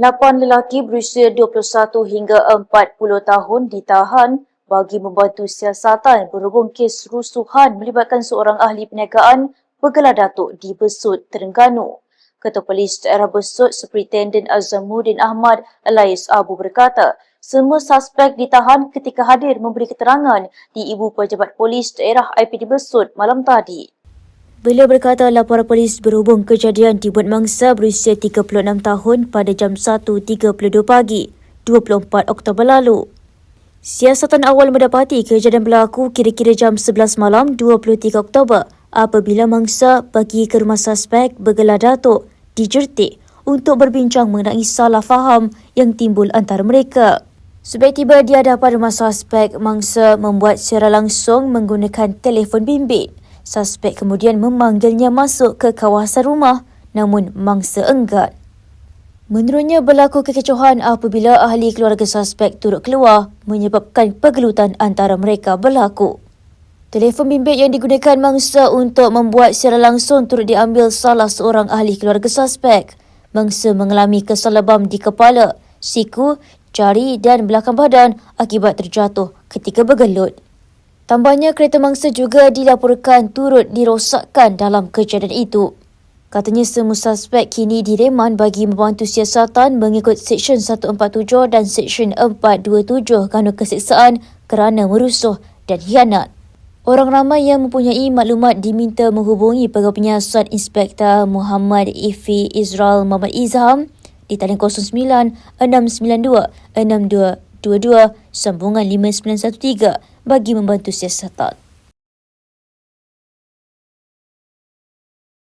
Lapan lelaki berusia 21 hingga 40 tahun ditahan bagi membantu siasatan berhubung kes rusuhan melibatkan seorang ahli perniagaan bergelar Datuk di Besut, Terengganu. Ketua Polis Daerah Besut, Superintendent Azamuddin Ahmad Alais Abu berkata, semua suspek ditahan ketika hadir memberi keterangan di Ibu Pejabat Polis Daerah IPD Besut malam tadi. Beliau berkata laporan polis berhubung kejadian dibuat mangsa berusia 36 tahun pada jam 1.32 pagi 24 Oktober lalu. Siasatan awal mendapati kejadian berlaku kira-kira jam 11 malam 23 Oktober apabila mangsa pergi ke rumah suspek bergelar Datuk di Jertik untuk berbincang mengenai salah faham yang timbul antara mereka. Sebab tiba di hadapan rumah suspek, mangsa membuat secara langsung menggunakan telefon bimbit. Suspek kemudian memanggilnya masuk ke kawasan rumah namun mangsa enggan. Menurutnya berlaku kekecohan apabila ahli keluarga suspek turut keluar menyebabkan pergelutan antara mereka berlaku. Telefon bimbit yang digunakan mangsa untuk membuat secara langsung turut diambil salah seorang ahli keluarga suspek. Mangsa mengalami kesalabam di kepala, siku, jari dan belakang badan akibat terjatuh ketika bergelut. Tambahnya kereta mangsa juga dilaporkan turut dirosakkan dalam kejadian itu. Katanya semua suspek kini direman bagi membantu siasatan mengikut Seksyen 147 dan Seksyen 427 kanun keseksaan kerana merusuh dan hianat. Orang ramai yang mempunyai maklumat diminta menghubungi Pegawai Penyiasan Inspektor Muhammad Ifi Israel Muhammad Izham di talian 09 692 6222 sambungan 5913 bagi membantu siasatan.